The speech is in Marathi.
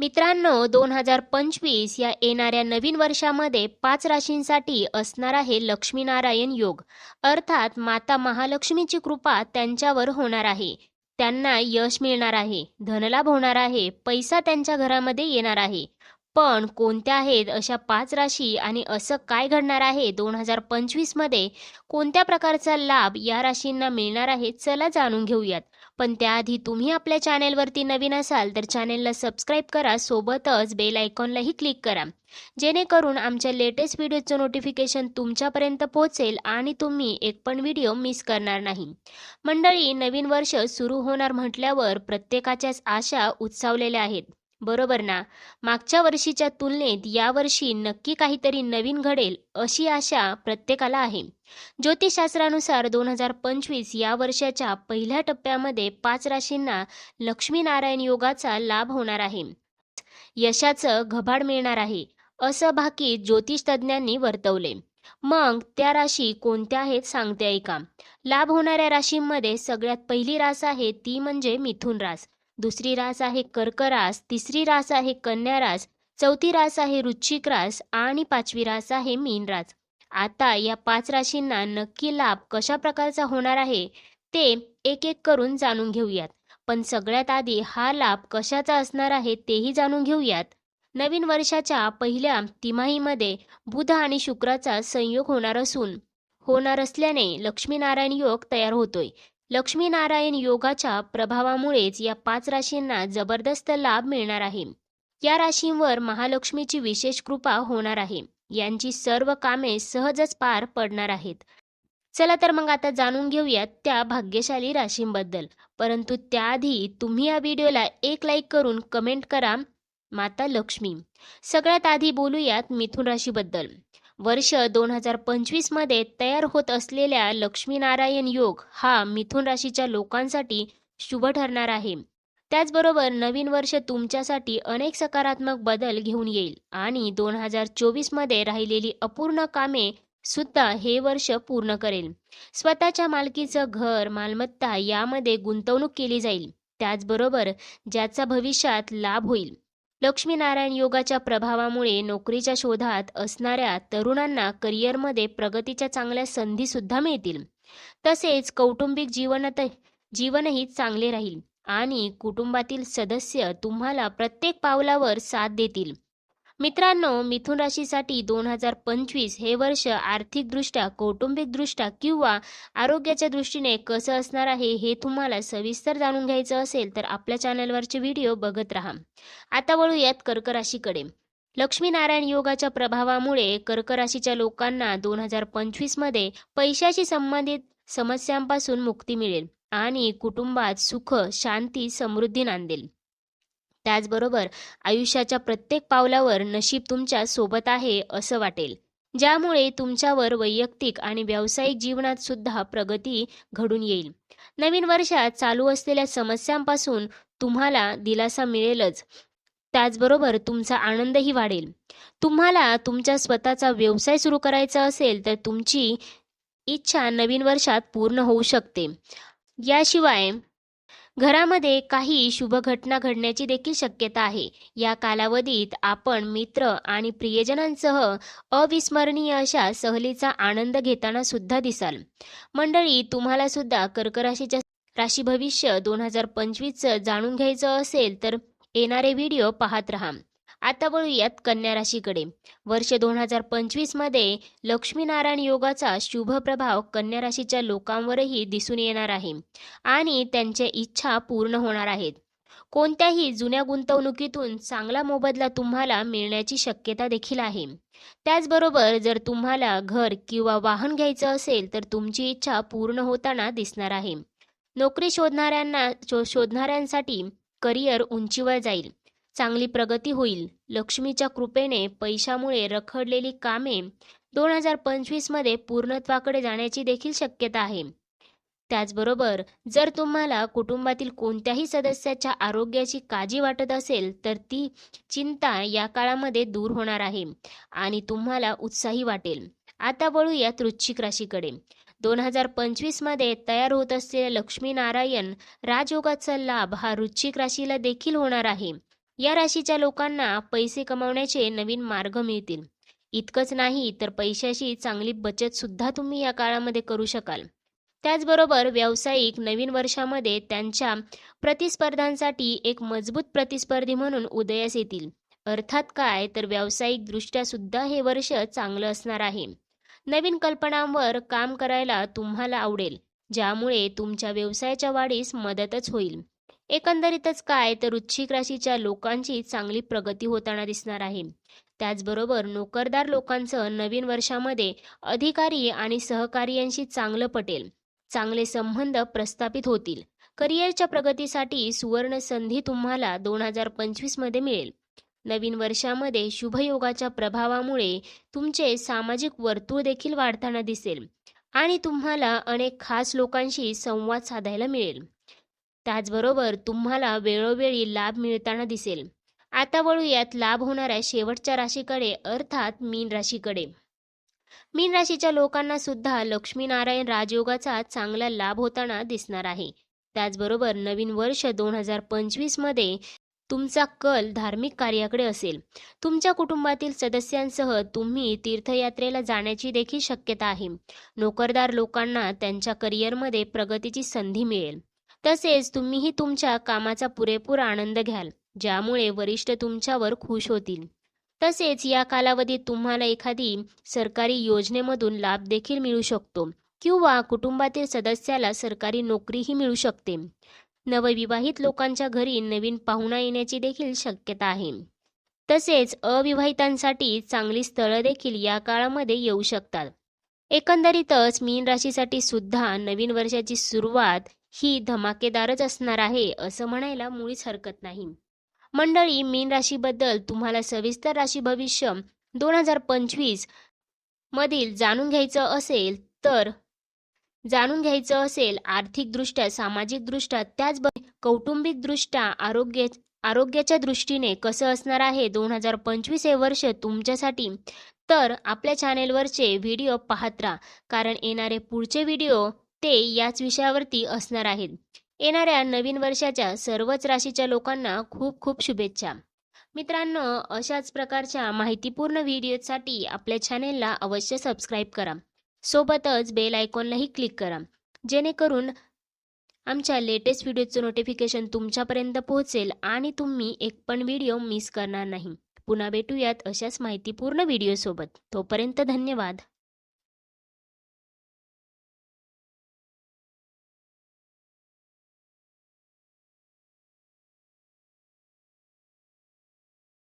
मित्रांनो दोन हजार पंचवीस या येणाऱ्या नवीन वर्षामध्ये पाच राशींसाठी असणार आहे लक्ष्मीनारायण योग. अर्थात माता महालक्ष्मीची कृपा त्यांच्यावर होणार आहे. त्यांना यश मिळणार आहे धनलाभ होणार आहे पैसा त्यांच्या घरामध्ये येणार आहे. पण कोणत्या आहेत अशा पाच राशी आणि असं काय घडणार आहे दोन हजार पंचवीसमध्ये कोणत्या प्रकारचा लाभ या राशींना मिळणार आहे? चला जाणून घेऊयात. पण त्याआधी तुम्ही आपल्या चॅनेलवरती नवीन असाल तर चॅनेलला सबस्क्राईब करा सोबतच बेल आयकॉनलाही क्लिक करा. जेणेकरून आमच्या लेटेस्ट व्हिडिओचं नोटिफिकेशन तुमच्यापर्यंत पोहोचेल आणि तुम्ही एक पण व्हिडिओ मिस करणार नाही. मंडळी नवीन वर्ष सुरू होणार म्हटल्यावर प्रत्येकाच्याच आशा उत्सावलेल्या आहेत. बरोबर ना? मागच्या वर्षीच्या तुलनेत यावर्षी नक्की काहीतरी नवीन घडेल अशी आशा प्रत्येकाला आहे. ज्योतिषशास्त्रानुसार दोन हजार पंचवीस या वर्षाच्या पहिल्या टप्प्यामध्ये पाच राशींना लक्ष्मीनारायण योगाचा लाभ होणार आहे. यशाचं घबाड मिळणार आहे असं भाकी ज्योतिष तज्ज्ञांनी वर्तवले. मग त्या राशी कोणत्या आहेत सांगते ऐका. लाभ होणाऱ्या राशींमध्ये सगळ्यात पहिली रास आहे ती म्हणजे मिथुन रास. दुसरी रास आहे कर्क रास तिसरी रास आहे कन्या रास चौथी रास आहे वृश्चिक रास आणि पाचवी रास आहे मीन रास. आता या पाच राशींना नक्की लाभ कशा प्रकारचा होणार आहे ते एक एक करून जाणून घेऊयात. पण सगळ्यात आधी हा लाभ कशाचा असणार आहे तेही जाणून घेऊयात. नवीन वर्षाच्या पहिल्या तिमाहीमध्ये बुध आणि शुक्राचा संयोग होणार असून होणार असल्याने लक्ष्मीनारायण योग तयार होतोय. लक्ष्मीनारायण योगाच्या प्रभावामुळेच या पाच राशींना जबरदस्त लाभ मिळणार आहे. या राशींवर महालक्ष्मीची विशेष कृपा होणार आहे. यांची सर्व कामे सहजच पार पडणार आहेत. चला तर मग आता जाणून घेऊयात त्या भाग्यशाली राशींबद्दल. परंतु त्याआधी तुम्ही या व्हिडिओला एक लाईक करून कमेंट करा माता लक्ष्मी. सगळ्यात आधी बोलूयात मिथुन राशीबद्दल. वर्ष दोन हजार पंचवीसमध्ये तयार होत असलेल्या लक्ष्मीनारायण योग हा मिथुन राशीच्या लोकांसाठी शुभ ठरणार आहे. त्याचबरोबर नवीन वर्ष तुमच्यासाठी अनेक सकारात्मक बदल घेऊन येईल. आणि दोन हजार चोवीसमध्ये राहिलेली अपूर्ण कामे सुद्धा हे वर्ष पूर्ण करेल. स्वतःच्या मालकीचं घर मालमत्ता यामध्ये गुंतवणूक केली जाईल. त्याचबरोबर ज्याचा भविष्यात लाभ होईल. लक्ष्मीनारायण योगाच्या प्रभावामुळे नोकरीच्या शोधात असणाऱ्या तरुणांना करिअरमध्ये प्रगतीच्या चांगल्या संधीसुद्धा मिळतील. तसेच कौटुंबिक जीवनात जीवनही चांगले राहील. आणि कुटुंबातील सदस्य तुम्हाला प्रत्येक पावलावर साथ देतील. मित्रांनो मिथुन राशीसाठी दोन हजार पंचवीस हे वर्ष आर्थिकदृष्ट्या कौटुंबिकदृष्ट्या किंवा आरोग्याच्या दृष्टीने कसं असणार आहे हे तुम्हाला सविस्तर जाणून घ्यायचं असेल तर आपल्या चॅनलवरचे व्हिडिओ बघत राहा. आता वळूयात कर्क राशीकडे. लक्ष्मीनारायण योगाच्या प्रभावामुळे कर्क राशीच्या लोकांना दोन हजार पंचवीसमध्ये पैशाशी संबंधित समस्यांपासून मुक्ती मिळेल. आणि कुटुंबात सुख शांती समृद्धी नांदेल. त्याचबरोबर आयुष्याच्या प्रत्येक पावलावर नशीब तुमच्यासोबत आहे असं वाटेल. ज्यामुळे तुमच्यावर वैयक्तिक आणि व्यावसायिक जीवनात सुद्धा प्रगती घडून येईल. नवीन वर्षात चालू असलेल्या समस्यांपासून तुम्हाला दिलासा मिळेलच. त्याचबरोबर तुमचा आनंदही वाढेल. तुम्हाला तुमच्या स्वतःचा व्यवसाय सुरू करायचा असेल तर तुमची इच्छा नवीन वर्षात पूर्ण होऊ शकते. याशिवाय घरामध्ये काही शुभ घटना घडण्याची देखील शक्यता आहे. या कालावधीत आपण मित्र आणि प्रियजनांसह अविस्मरणीय अशा सहलीचा आनंद घेताना सुद्धा दिसाल. मंडळी तुम्हाला सुद्धा कर्क राशीच्या राशी भविष्य दोन हजार पंचवीसचं जाणून घ्यायचं असेल तर येणारे व्हिडिओ पाहत राहा. आता वळूयात कन्या राशीकडे. वर्ष दोन हजार पंचवीसमध्ये लक्ष्मीनारायण योगाचा शुभ प्रभाव कन्या राशीच्या लोकांवरही दिसून येणार आहे आणि त्यांच्या इच्छा पूर्ण होणार आहेत. कोणत्याही जुन्या गुंतवणुकीतून चांगला मोबदला तुम्हाला मिळण्याची शक्यता देखील आहे. त्याचबरोबर जर तुम्हाला घर किंवा वाहन घ्यायचं असेल तर तुमची इच्छा पूर्ण होताना दिसणार आहे. नोकरी शोधणाऱ्यांना शोधणाऱ्यांसाठी करिअर उंचीवर जाईल. चांगली प्रगती होईल. लक्ष्मीच्या कृपेने पैशामुळे रखडलेली कामे दोन हजार पंचवीसमध्ये पूर्णत्वाकडे जाण्याची देखील शक्यता आहे. त्याचबरोबर जर तुम्हाला कुटुंबातील कोणत्याही सदस्याच्या आरोग्याची काळजी वाटत असेल तर ती चिंता या काळामध्ये दूर होणार आहे आणि तुम्हाला उत्साही वाटेल. आता वळूयात वृश्चिक राशीकडे. दोन हजार पंचवीसमध्ये तयार होत असलेल्या लक्ष्मीनारायण राजयोगाचा लाभ हा वृश्चिक राशीला देखील होणार आहे. या राशीच्या लोकांना पैसे कमावण्याचे नवीन मार्ग मिळतील. इतकंच नाही तर पैशाची चांगली बचत सुद्धा तुम्ही या काळामध्ये करू शकाल. त्याचबरोबर व्यावसायिक नवीन वर्षामध्ये त्यांच्या प्रतिस्पर्धांसाठी एक मजबूत प्रतिस्पर्धी म्हणून उदयास येतील. अर्थात काय? तर व्यावसायिकदृष्ट्या सुद्धा हे वर्ष चांगलं असणार आहे. नवीन कल्पनांवर काम करायला तुम्हाला आवडेल ज्यामुळे तुमच्या व्यवसायाच्या वाढीस मदतच होईल. एकंदरीतच काय तर वृश्चिक राशीच्या लोकांची चांगली प्रगती होताना दिसणार आहे. त्याचबरोबर नोकरदार लोकांचं नवीन वर्षामध्ये अधिकारी आणि सहकार्यांशी चांगलं पटेल चांगले संबंध प्रस्थापित होतील. करिअरच्या प्रगतीसाठी सुवर्ण संधी तुम्हाला दोन हजार पंचवीसमध्ये मिळेल. नवीन वर्षामध्ये शुभयोगाच्या प्रभावामुळे तुमचे सामाजिक वर्तुळ देखील वाढताना दिसेल आणि तुम्हाला अनेक खास लोकांशी संवाद साधायला मिळेल. त्याचबरोबर तुम्हाला वेळोवेळी लाभ मिळताना दिसेल. आता वळूयात लाभ होणाऱ्या शेवटच्या राशीकडे अर्थात मीन राशीकडे. मीन राशीच्या लोकांना सुद्धा लक्ष्मीनारायण राजयोगाचा चांगला लाभ होताना दिसणार आहे. त्याचबरोबर नवीन वर्ष दोन हजार पंचवीसमध्ये तुमचा कल धार्मिक कार्याकडे असेल. तुमच्या कुटुंबातील सदस्यांसह तुम्ही तीर्थयात्रेला जाण्याची देखील शक्यता आहे. नोकरदार लोकांना त्यांच्या करिअरमध्ये प्रगतीची संधी मिळेल. तसेच तुम्हीही तुमच्या कामाचा पुरेपूर आनंद घ्याल ज्यामुळे वरिष्ठ तुमच्यावर खुश होतील. तसेच या कालावधीत तुम्हाला एखादी सरकारी योजनेमधून लाभ देखील मिळू शकतो किंवा कुटुंबातील सदस्याला सरकारी नोकरीही मिळू शकते. नवविवाहित लोकांच्या घरी नवीन पाहुणा येण्याची देखील शक्यता आहे. तसेच अविवाहितांसाठी चांगली स्थळं देखील या काळामध्ये येऊ शकतात. एकंदरीतच मीन राशीसाठी सुद्धा नवीन वर्षाची सुरुवात ही धमाकेदारच असणार आहे असं म्हणायला मुळीच हरकत नाही. मंडळी मीन राशीबद्दल तुम्हाला सविस्तर राशी भविष्य दोन हजार पंचवीस मधील जाणून घ्यायचं असेल तर जाणून घ्यायचं असेल आर्थिकदृष्ट्या सामाजिकदृष्ट्या त्याचबरोबर कौटुंबिकदृष्ट्या आरोग्य आरोग्याच्या दृष्टीने कसं असणार आहे दोन हजार पंचवीस हे वर्ष तुमच्यासाठी. तर आपल्या चॅनेलवरचे व्हिडिओ पाहत राहा. कारण येणारे पुढचे व्हिडिओ ते याच विषयावरती असणार आहेत. येणाऱ्या नवीन वर्षाच्या सर्वच राशीच्या लोकांना खूप खूप शुभेच्छा. मित्रांनो अशाच प्रकारच्या माहितीपूर्ण व्हिडिओसाठी आपल्या चॅनेलला अवश्य सबस्क्राईब करा. सोबतच बेल आयकॉनलाही क्लिक करा. जेणेकरून आमच्या लेटेस्ट व्हिडिओचं नोटिफिकेशन तुमच्यापर्यंत पोहोचेल आणि तुम्ही एक पण व्हिडिओ मिस करणार नाही. पुन्हा भेटूयात अशाच माहितीपूर्ण व्हिडिओसोबत तोपर्यंत धन्यवाद.